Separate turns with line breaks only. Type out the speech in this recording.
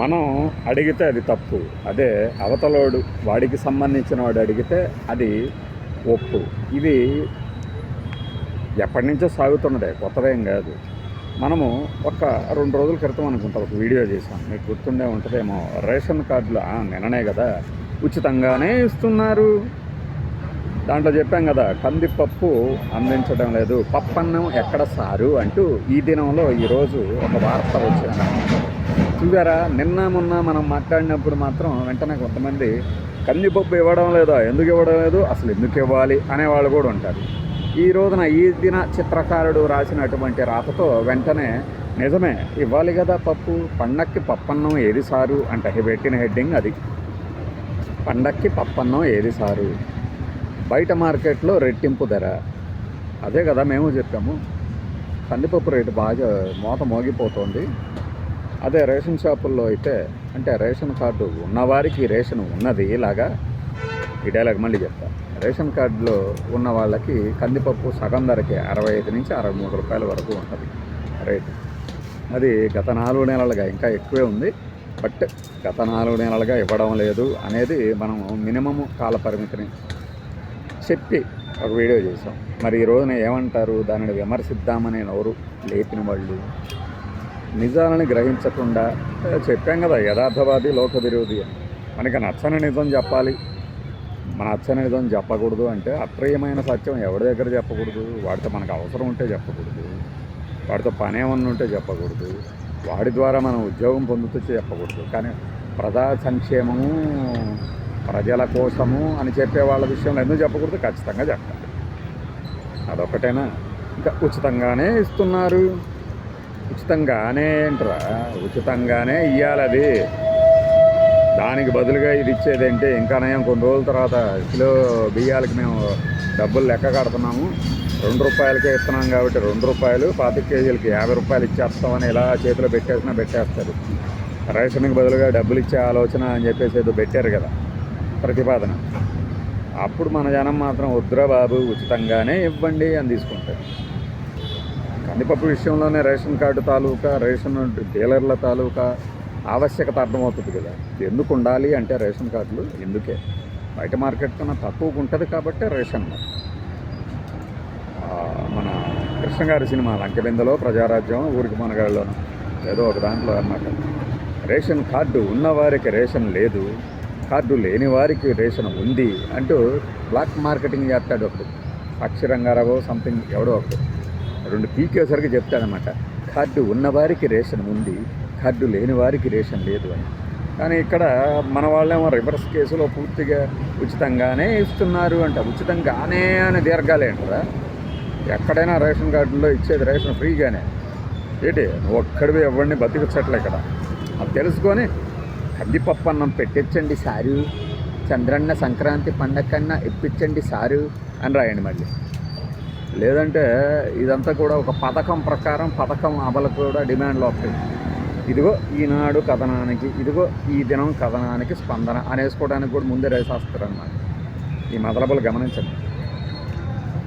మనం అడిగితే అది తప్పు. అదే అవతలోడు వాడికి సంబంధించిన వాడు అడిగితే అది ఒప్పు. ఇది ఎప్పటి నుంచో సాగుతున్నదే కొత్తదేం కాదు. మనము ఒక రెండు రోజుల క్రితం అనుకుంటా ఒక వీడియో చేసాం మీకు గుర్తుండే ఉంటుందేమో రేషన్ కార్డులు నిన్ననే కదా ఉచితంగానే ఇస్తున్నారు. దాంట్లో చెప్పాం కదా కందిపప్పు అందించడం లేదు పప్పన్నం ఎక్కడ సారు అంటూ ఈ దినంలో ఈరోజు ఒక వార్త వచ్చింది. చూసారా? నిన్న మొన్న మనం మాట్లాడినప్పుడు మాత్రం వెంటనే కొంతమంది కందిపప్పు ఇవ్వడం లేదా ఎందుకు ఇవ్వడం లేదు అసలు ఎందుకు ఇవ్వాలి అనేవాళ్ళు కూడా ఉంటారు. ఈ రోజున ఈ దిన చిత్రకారుడు రాసినటువంటి రాతతో వెంటనే నిజమే ఇవ్వాలి కదా పప్పు పండక్కి పప్పన్నం ఏది సారు అంటే పెట్టిన హెడ్డింగ్ అది. పండక్కి పప్పన్నం ఏది సారు? బయట మార్కెట్లో రెట్టింపు ధర. అదే కదా మేము చెప్పాము. కందిపప్పు రేటు బాగా మోత మోగిపోతుంది. అదే రేషన్ షాపుల్లో అయితే అంటే రేషన్ కార్డు ఉన్నవారికి రేషన్ ఉన్నది ఇలాగా ఈ డైలాగ్ మళ్ళీ చెప్తా. రేషన్ కార్డులో ఉన్న వాళ్ళకి కందిపప్పు సగం ధరకే అరవై ఐదు నుంచి అరవై మూడు రూపాయల వరకు ఉంటుంది రేటు. అది గత నాలుగు నెలలుగా ఇంకా ఎక్కువే ఉంది. బట్ గత నాలుగు నెలలుగా ఇవ్వడం లేదు అనేది మనం మినిమము కాల పరిమితిని చెప్పి ఒక వీడియో చేసాం మరి ఈ రోజున ఏమంటారు? దానిని విమర్శిద్దామని ఎవరు లేపిన వాళ్ళు నిజాలని గ్రహించకుండా చెప్పాం కదా యథార్థవాది లోక విరోధి అని మనకి నచ్చని నిజం చెప్పాలి. మన నచ్చని నిజం చెప్పకూడదు అంటే అప్రియమైన సత్యం ఎవరి దగ్గర చెప్పకూడదు. వాడితో మనకు అవసరం ఉంటే చెప్పకూడదు. వాడితో పని ఏమన్నా ఉంటే చెప్పకూడదు. వాడి ద్వారా మనం ఉద్యోగం పొందుతూ చెప్పకూడదు. కానీ ప్రజా సంక్షేమము ప్రజల కోసము అని చెప్పే వాళ్ళ విషయంలో ఎందుకు చెప్పకూడదు? ఖచ్చితంగా చెప్పాలి. అదొకటేనా ఇంకా ఉచితంగానే ఇస్తున్నారు. ఉచితంగానే ఏంట్రా ఉచితంగానే ఇవ్వాలి అది దానికి బదులుగా ఇది ఇచ్చేదంటే? ఇంకా నయం కొన్ని రోజుల తర్వాత కిలో బియ్యాలకి మేము డబ్బులు లెక్క కడుతున్నాము. రెండు రూపాయలకే ఇస్తున్నాం కాబట్టి రెండు రూపాయలు పాతిక కేజీలకి యాభై రూపాయలు ఇచ్చేస్తామని ఇలా చేతిలో పెట్టేసినా పెట్టేస్తారు. రేషన్కి బదులుగా డబ్బులు ఇచ్చే ఆలోచన అని చెప్పేసి ఏదో పెట్టారు కదా ప్రతిపాదన. అప్పుడు మన జనం మాత్రం వద్దురా బాబు ఉచితంగానే ఇవ్వండి అని తీసుకుంటారు. నిపప్పు విషయంలోనే రేషన్ కార్డు తాలూకా రేషన్ డీలర్ల తాలూకా ఆవశ్యకత అర్థమవుతుంది కదా. ఎందుకు ఉండాలి అంటే రేషన్ కార్డులు ఎందుకే? బయట మార్కెట్ కన్నా తక్కువగా ఉంటుంది కాబట్టి రేషన్. మన కృష్ణ గారి సినిమా లంకబిందలో ప్రజారాజ్యం ఊరికి మనగాళ్ళలోనూ ఏదో ఒక దాంట్లో అన్నమాట. రేషన్ కార్డు ఉన్నవారికి రేషన్ లేదు కార్డు లేని వారికి రేషన్ ఉంది అంటూ బ్లాక్ మార్కెటింగ్ చేస్తాడు ఒకడు. సాక్షి రంగారావు సంథింగ్ ఎవడో ఒకడు. రెండు పీకేసరికి చెప్తాడనమాట కార్డు ఉన్నవారికి రేషన్ ఉంది కార్డు లేని వారికి రేషన్ లేదు అని. కానీ ఇక్కడ మన వాళ్ళేమో రివర్స్ కేసులో పూర్తిగా ఉచితంగానే ఇస్తున్నారు అంట. ఉచితంగానే అని దీర్ఘాలే అంటారా? ఎక్కడైనా రేషన్ కార్డులో ఇచ్చేది రేషన్ ఫ్రీగానే. ఏంటి? ఒక్కడివి ఎవరిని బతికించట్లే ఇక్కడ. అది తెలుసుకొని కందిపప్పు అన్నం పెట్టించండి సారు. చంద్రన్న సంక్రాంతి పండగ కన్నా ఇప్పించండి సారు అని రాయండి మళ్ళీ. లేదంటే ఇదంతా కూడా ఒక పథకం ప్రకారం పథకం అమలు కూడా డిమాండ్లో వస్తుంది ఇదిగో ఈనాడు కథనానికి ఇదిగో ఈ దినం కథనానికి స్పందన అనేసుకోవడానికి కూడా ముందే రేసేస్తారు అన్నమాట ఈ మదలబలు గమనించండి.